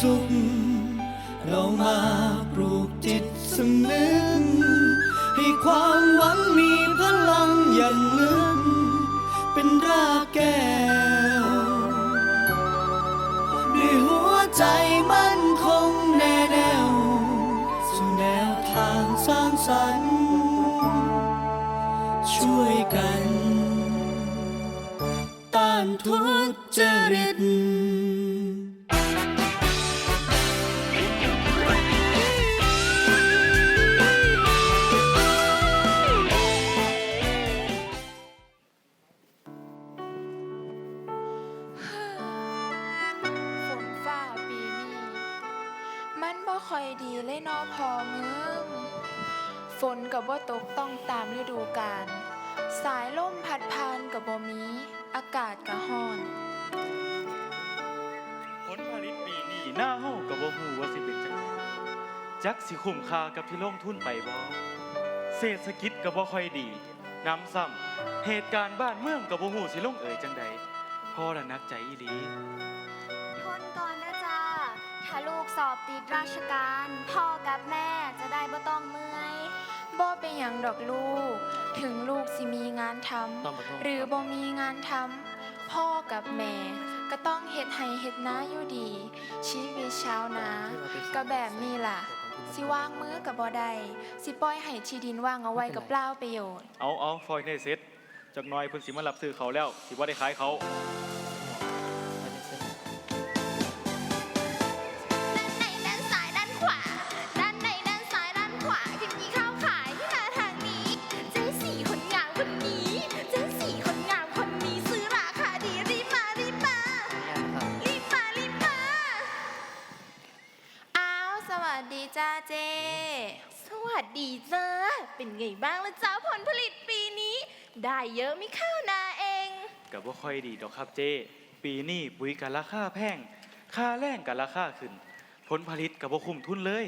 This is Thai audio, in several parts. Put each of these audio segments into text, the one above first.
สุข เรามาปลูกจิตสำนึกให้ความหวังมีพลังอย่างลึกเป็นรากแก้วด้วยหัวใจมั่นคงแน่แน่วสู่แนวทางสร้างสรรค์ เลยนาะพอมึงฝนกับบ่ตกต้องตามฤดูกาลสายลมพัดพานกับบ่มี อากาศก็ร้อนผลผลิตปีนี้หน้าเฮาก็บ่ฮู้ว่าสิเป็นจังไดจักสิคุ้มค่ากับที่ลงทุนไปบ่เศรษฐกิจก็บ่ค่อยดีน้ำซ้ำเหตุการณ์บ้านเมืองก็บ่ฮู้สิลงเอยจังใดพอละนักใจอีหลี สอบติดราชการ พ่อกับแม่จะได้บ่ต้องเมื่อยบ่เป็นหยังดอกลูก ถึงลูกสิมีงานทำหรือบ่มีงานทำพ่อกับแม่ก็ต้องเฮ็ดให้เฮ็ดนาอยู่ดี ชีวิตชาวนาก็แบบนี้ล่ะ สิว่างมือกับบ่ได้สิปล่อยให้ที่ดินว่างเอาไว้กับเปล่าประโยชน์ เอาเอาฟอยในเซ็ตจักหน่อยเพิ่นสิมารับซื้อเขาแล้วสิบ่ได้ขายเขา ดีจ้า เป็นไงบ้างละจ้าผลผลิตปีนี้ ได้เยอะไหม่ข้าวนาเองก็บ่ค่อยดีดอกครับเจ้ปีนี้ปุ๋ยก็ราคาแพงค่าแรงก็ราคาขึ้น ผลผลิตก็บ่คุ้มทุนเลย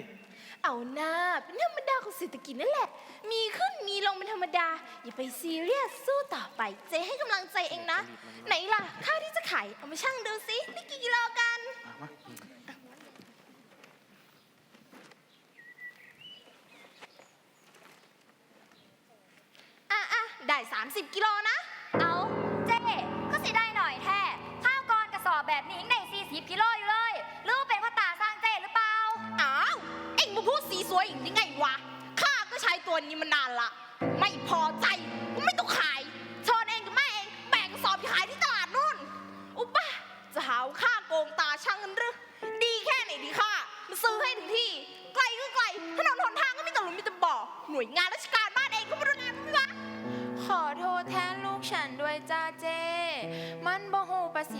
เอาหน้าเป็นธรรมดาของเศรษฐกิจนั่นแหละ มีขึ้นมีลงเป็นธรรมดา อย่าไปซีเรียสสู้ต่อไป เจ๊ให้กำลังใจเองนะ ไหนล่ะข้าวที่จะขายเอามาชั่งดูสินี่กี่กิโลกัน อะมา อะอะได้ 30 กิโลนะ เอาเจ๊ก็สิได้หน่อยแท้ข้าวกรกระสอบแบบนี้ยังได้40กิโลอยู่เลยหรือว่าเป็นพ่อตาสร้างเจ๊หรือเปล่า อ้าวเอ็งมาพูดสีสวยอย่างนี้ไงวะ ข้าก็ใช้ตัวนี้มานานละ ไม่พอใจก็ไม่ต้องขายชอนเองกับแม่เองแบ่งกระสอบไปขายที่ตลาดนู่น อุบ้าจะหาว่าข้าโกงตาช่างกันหรือดีแค่ไหนดีข้ามาซื้อให้ถึงที่ ไกลก็ไกลถนนหนทางก็มีแต่หลุมมีแต่บ่อหน่วยงานราชการ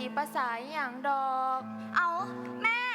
ฮู้ภาษีภาษาอหย่างดอก เอาแม่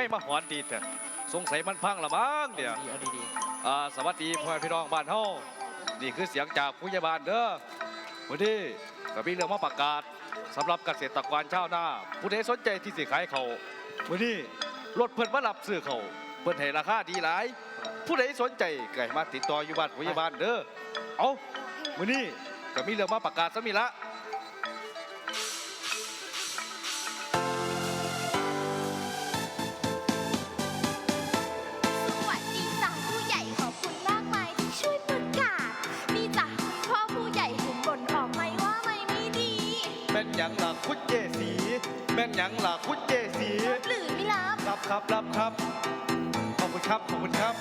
ไม่มาหอนดีแต่สงสัยมันพังละมั้งเดี๋ยวดีเอาดีอ่าสวัสดีพ่อแม่พี่น้องบ้านเฮานี่คือเสียงจากผู้ใหญ่บ้านเด้อวันนี้ก็มีเรื่องมาประกาศสำหรับเกษตรกรชาวนาผู้ใดสนใจที่สิขายเขาววันนี้รถเพิ่นมารับซื้อเขาวเพิ่นให้ราคาดีหลาย ผู้ใดสนใจก็ให้มาติดต่ออยู่บ้านผู้ใหญ่บ้านเด้อเอาวันนี้ก็มีเรื่องมาประกาศซะมีละ แม่นหยังล่ะคุณเจสี แม่นหยังล่ะคุณเจสีหรือไม่รับรับครับรับครับ ขอบคุณครับ ขอบคุณครับ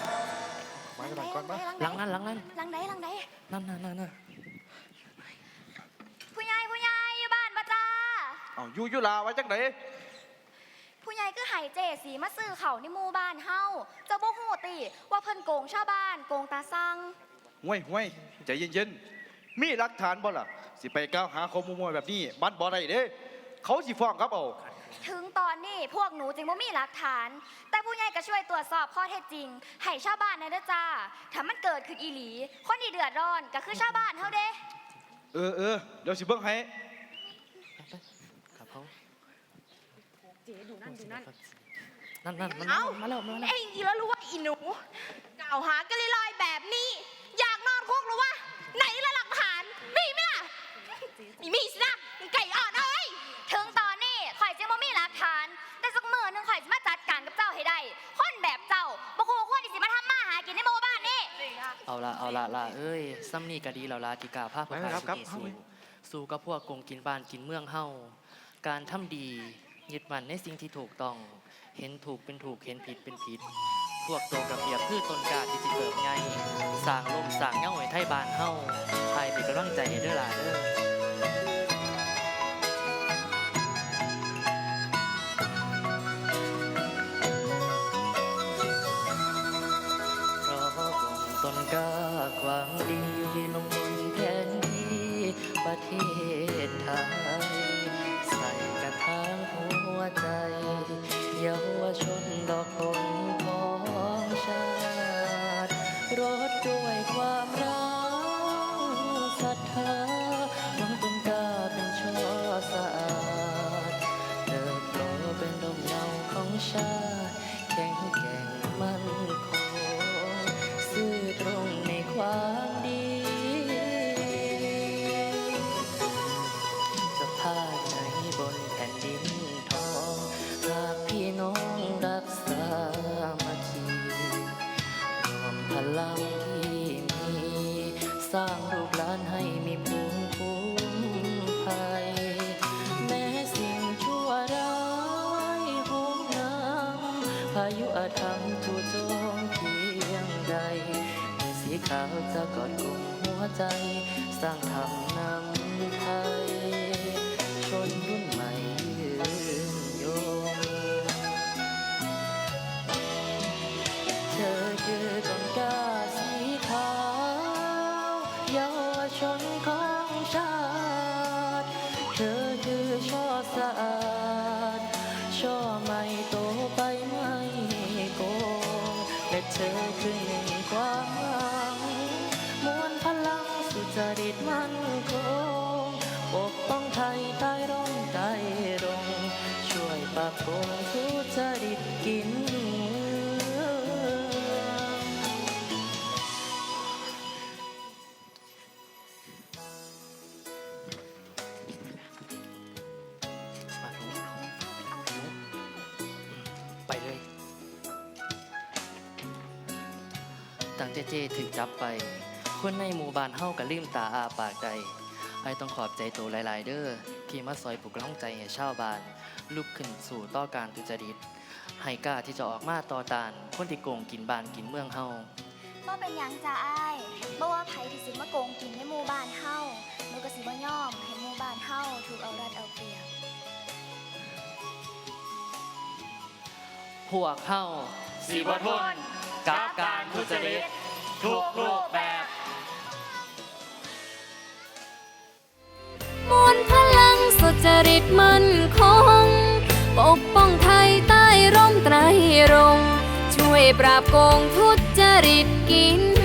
ๆหลังนั้นหลังนั้นหลังไหนหลังไหนนั่นนั่นนั่นนั่นผู้ใหญ่ผู้ใหญ่อยู่บ้านปะจ้า เอาอยู่ยุลาไว้จังไหนผู้ใหญ่ก็ไห้เจสีมาซื้อเขาวในหมู่บ้านเฮาเจะบ่ฮู้ติ ว่าเพิ่นโกงชาวบ้าน โกงตาสั่งห่วยห่วยใจเย็นๆ มีหลักฐานบ่ล่ะ สิไปก้าวหาข้อมูลแบบนี้บัดบ่ได้เด้เขาสิฟ้องครับเอาถึงตอนนี้พวกหนูจึงบ่มีหลักฐาน แต่ผู้ใหญ่ก็ช่วยตรวจสอบข้อเท็จจริง ให้ชาวบ้านหนะเด้อจ้าถ้ามันเกิดขึ้นอีหลี คนที่เดือดร้อนก็คือชาวบ้านเฮาเด้ เออเออเดี๋ยวสิเบิ่งให้ครับเขาเจดูนั่นดูนั่นนั่นนั่นมันเอ้า มาแล้วมาแล้วเองอีแล้วรู้ว่าอีหนูกล่าวหากันลอยๆแบบนี้ อยากนอนคุกหรือวะไหนละหลักฐาน มีไหมล่ะ มีมีสินะไก่อ่อนเอ้ยถึงตอนนี้ข่อยจึงบ่มีหลักฐาน แต่สักมื้อหนึงข่อยจะมาจัดการกับเจ้าให้ได้ คนแบบเจ้าบ่คู่ควรที่สิมาทำมาหากินในหมู่บ้านนี่ เอาละเอาละละเอ้ยซ้ำนี่ก็ดีแล้วละที่กล้าพาพวกไปข้าครับสู่ครับที่สู่สู่กับพวกกงกินบ้านกินเมืองเฮาการทำดียึดมั่นในสิ่งที่ถูกต้อง เห็นถูกเป็นถูกเห็นผิดเป็นผิด พวกตัวกระเบียบพืชต้นกาที่สิเกิดไงสร้างลมสร้างเงาไว้ไทยบ้านเฮาใครเป็นกำลังใจให้เด้อล่ะเด้อ ทำจู่โจมเพียงใดมื่อสีขาวจะกอดกลุ่มหัวใจ สร้างธรรมนำไทย และ เจเจถึงจับไป คนในหมู่บ้านเฮาก็ลืมตาอาปากใดไอ้ต้องขอบใจตัวหลายๆ เด้อที่มาซอยปลุกกำลังใจให้ชาวบ้าน ลุกขึ้นสู่ต่อการทุจริตให้กล้าที่จะออกมาต่อต้าน คนที่โกงกินบ้านกินเมืองเฮาบ่เป็นหยังจ้าอ้ายบ่ว่าไผที่สิมาโกงกินในหมู่บ้านเฮาหนูก็สิบ่ยอมให้หมู่บ้านเฮาถูกเอารัดเอาเปรียบพวกเฮาสีบ่ทนกับการทุจริต ทุกรูปแบบ มวลพลังสุจริตมั่นคง ปกป้องไทยใต้ร่มไตรรงช่วยปราบโกงทุจริตกิน